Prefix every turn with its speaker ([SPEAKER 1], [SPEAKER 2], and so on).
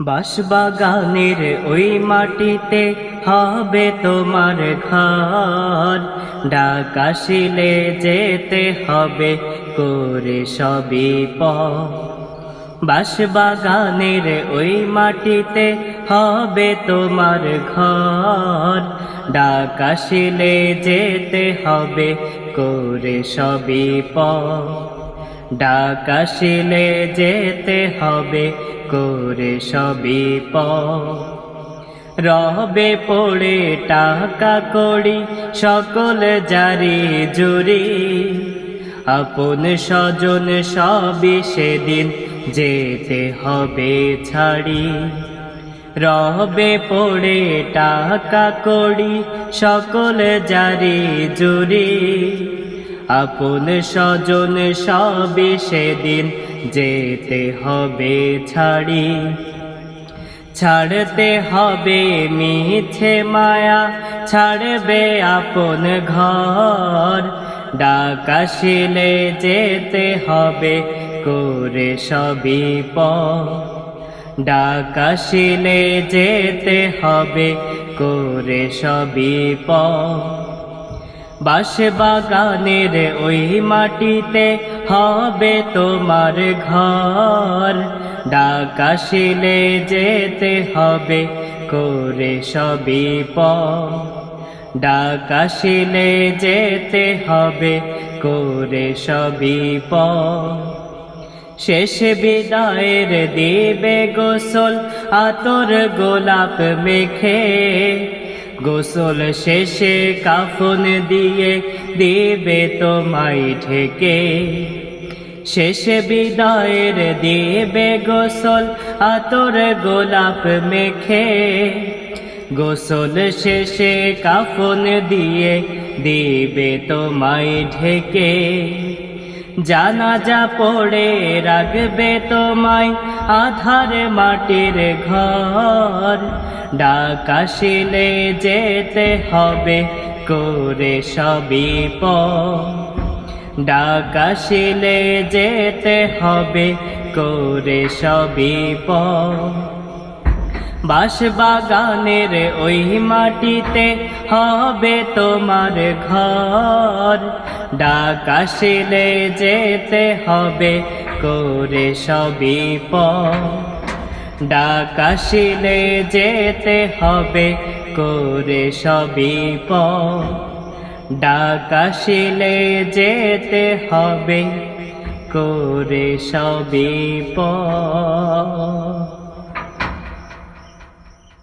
[SPEAKER 1] বাঁশবাগানের ওই মাটিতে হবে তোমার ঘর। ডাকাশিলে যেতে হবে করে সবই প বাঁশবাগানের ওই মাটিতে হবে তোমার ঘর। ডাকাশিলে যেতে হবে করে সবই প ডাকাশিলে যেতে হবে করে সবই প রবে পড়ে টাকা কড়ি, সকল জারি জুরি। আপন স্বজন সবই সেদিন যেতে হবে ছাড়ি। রবে পড়ে টাকা কড়ি, সকল জারি জুরি। আপন স্বজন সবই সেদিন যেতে হবে ছাড়ি। ছাড়তে হবে মিছে মায়া, ছাড়বে আপন ঘর। ডাকাশিলে যেতে হবে করে সবই ডাকাশিলে যেতে হবে করে সবই প বাঁশবাগানের ওই মাটিতে হবে তোমার ঘর। ডাকাশিলে যেতে হবে করে সবই প ডাকাশিলে যেতে হবে করে সবই প শেষ বিদায়ের দিবে গোসল, আতর গোলাপ মেখে। গোসল শেষে কাফন দিয়ে দিবে তোমায় ঢেকে। শেষে বিদায়ের দিবে গোসল, আতর গোলাপ মেখে। গোসল শেষে কাফন দিয়ে দিবে তোমায় ঢেকে। জানাজা পড়ে রাখবে তোমায় আধার মাটির ঘর। ডাকাশিলে যেতে হবে করে সবই প ডাকাশিলে যেতে হবে করে সবই প বাঁশবাগানের ওই মাটিতে হবে তোমার ঘর। ডাকাশিলে যেতে হবে করে সবই প ডাকাশিলে যেতে হবে করে সবই প ডাকাশিলে যেতে হবে করে সবই প